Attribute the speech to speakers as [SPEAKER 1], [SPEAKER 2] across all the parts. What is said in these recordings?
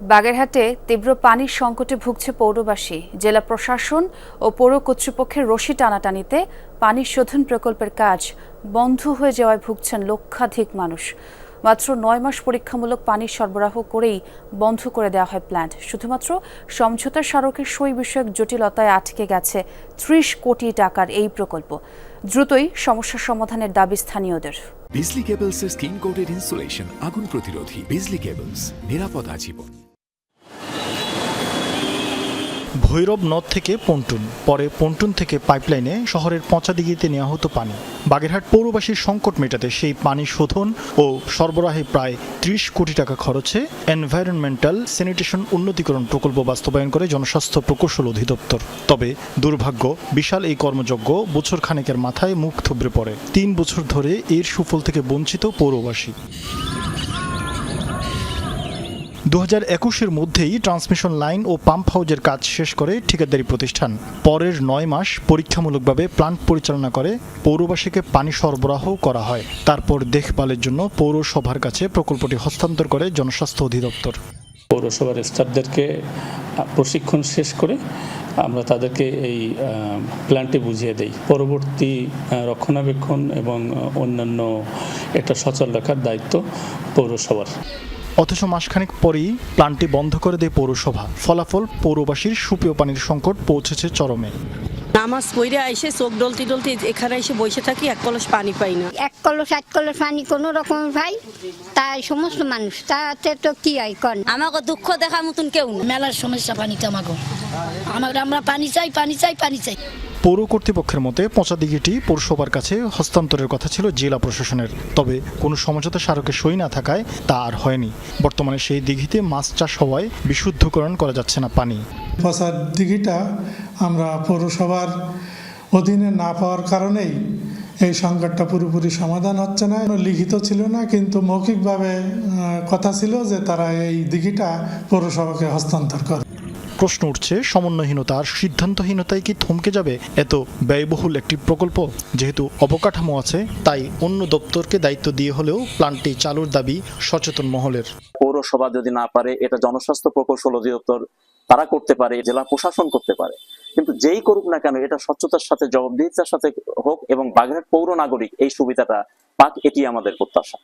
[SPEAKER 1] বাগেরহাটে তীব্র পানির সংকটে ভুগছে পৌরবাসী। জেলা প্রশাসন ও পৌর কর্তৃপক্ষের রশি টানাটানিতে পানি শোধন প্রকল্পের কাজ বন্ধ হয়ে যাওয়ায় ভুগছেন লক্ষাধিক মানুষ। মাত্র নয় মাস পরীক্ষামূলক পানি সরবরাহ করেই বন্ধ করে দেওয়া হয় প্ল্যান্ট। শুধুমাত্র সমঝোতা স্মারকের সই বিষয়ক জটিলতায় আটকে গেছে ত্রিশ কোটি টাকার এই প্রকল্প। দ্রুতই সমস্যা সমাধানের দাবি স্থানীয়দের।
[SPEAKER 2] বিজলি কেবলসের স্কিন কোটেড ইনসুলেশন আগুন প্রতিরোধী। বিজলি কেবলস নিরাপদ আজীবন।
[SPEAKER 3] ভৈরব নদ থেকে পন্টুন, পরে পন্টুন থেকে পাইপলাইনে শহরের পঁচাদিঘিতে নেওয়া হতো পানি। বাগেরহাট পৌরবাসীর সংকট মেটাতে সেই পানি শোধন ও সরবরাহে প্রায় ত্রিশ কোটি টাকা খরচে এনভায়রনমেন্টাল স্যানিটেশন উন্নতিকরণ প্রকল্প বাস্তবায়ন করে জনস্বাস্থ্য প্রকৌশল অধিদপ্তর। তবে দুর্ভাগ্য, বিশাল এই কর্মযজ্ঞ বছর খানেকের মাথায় মুখ থুবড়ে পড়ে। তিন বছর ধরে এর সুফল থেকে বঞ্চিত পৌরবাসী। দু হাজার একুশের মধ্যেই ট্রান্সমিশন লাইন ও পাম্প হাউজের কাজ শেষ করে ঠিকাদারি প্রতিষ্ঠান। পরের নয় মাস পরীক্ষামূলকভাবে প্লান্ট পরিচালনা করে, পৌরবাসীকে পানি সরবরাহ করা হয়। তারপর দেখভালের জন্য পৌরসভার কাছে প্রকল্পটি হস্তান্তর করে জনস্বাস্থ্য অধিদপ্তর।
[SPEAKER 4] পৌরসভার স্টাফদেরকে প্রশিক্ষণ শেষ করে আমরা তাদেরকে এই প্ল্যানটি বুঝিয়ে দেই। পরবর্তী রক্ষণাবেক্ষণ এবং অন্যান্য এটা সচল রাখার দায়িত্ব পৌরসভার।
[SPEAKER 3] অথচ মাসখানেক পরেই প্লান্টটি বন্ধ করে দেয় পৌরসভা। ফলাফল পৌরবাসীর সুপেয় পানির সংকট পৌঁছেছে চরমে।
[SPEAKER 5] নামাজ পইরা এসে চোখ ডলতি ডলতি এখানে এসে বসে থাকি এক কলস পানি পাই না।
[SPEAKER 6] এক কলস এক কলস পানি কোনো রকম ভাই তাই সমস্ত মানুষ তাতে তো কি হয় কন?
[SPEAKER 5] আমাকে দুঃখ দেখার মতন কেউ না।
[SPEAKER 7] মেলার সমস্যা পানিতে আমাকে। আমাকে আমরা পানি চাই পানি চাই পানি চাই।
[SPEAKER 3] পৌর কর্তৃপক্ষের মতে পঁচাদিঘিটি পৌরসভার কাছে হস্তান্তরের কথা ছিল জেলা প্রশাসনের। তবে কোনো সমঝোতা স্মারকে সই না থাকায় তা আর হয়নি। বর্তমানে সেই দিঘিতে মাছ চাষ হওয়ায় বিশুদ্ধকরণ করা যাচ্ছে না পানি।
[SPEAKER 8] পচার দিঘিটা আমরা পৌরসভার অধীনে না পাওয়ার কারণেই এই সংকটটা পুরোপুরি সমাধান হচ্ছে না। লিখিত ছিল না, কিন্তু মৌখিকভাবে কথা ছিল যে তারা এই দিঘিটা পৌরসভাকে হস্তান্তর করে।
[SPEAKER 3] প্রশ্ন উঠছে, সমন্বয়হীনতা আর সিদ্ধান্তহীনতায় কি থমকে যাবে? এত ব্যয়বহুল একটি প্রকল্প, যেহেতু অবকাঠামো আছে, তাই অন্য দপ্তরকে দায়িত্ব দিয়ে হলেও প্ল্যান্টটি চালুর দাবি সচেতন মহলের।
[SPEAKER 9] পৌরসভা যদি না পারে, এটা জনস্বাস্থ্য প্রকৌশল অধিদপ্তর, তারা করতে পারে, জেলা প্রশাসন করতে পারে। কিন্তু যেই করুক না কেন, এটা স্বচ্ছতার সাথে, জবাবদিহিতার সাথে হোক এবং বাগেরহাট পৌর নাগরিক এই সুবিধাটা পাক, এটি আমাদের প্রত্যাশা।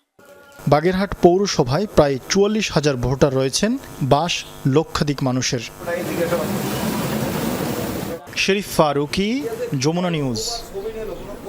[SPEAKER 3] বাগেরহাট পৌরসভায় প্রায় চুয়াল্লিশ হাজার ভোটার রয়েছেন বাস লক্ষাধিক মানুষের। শরীফ ফারুকি যমুনা নিউজ।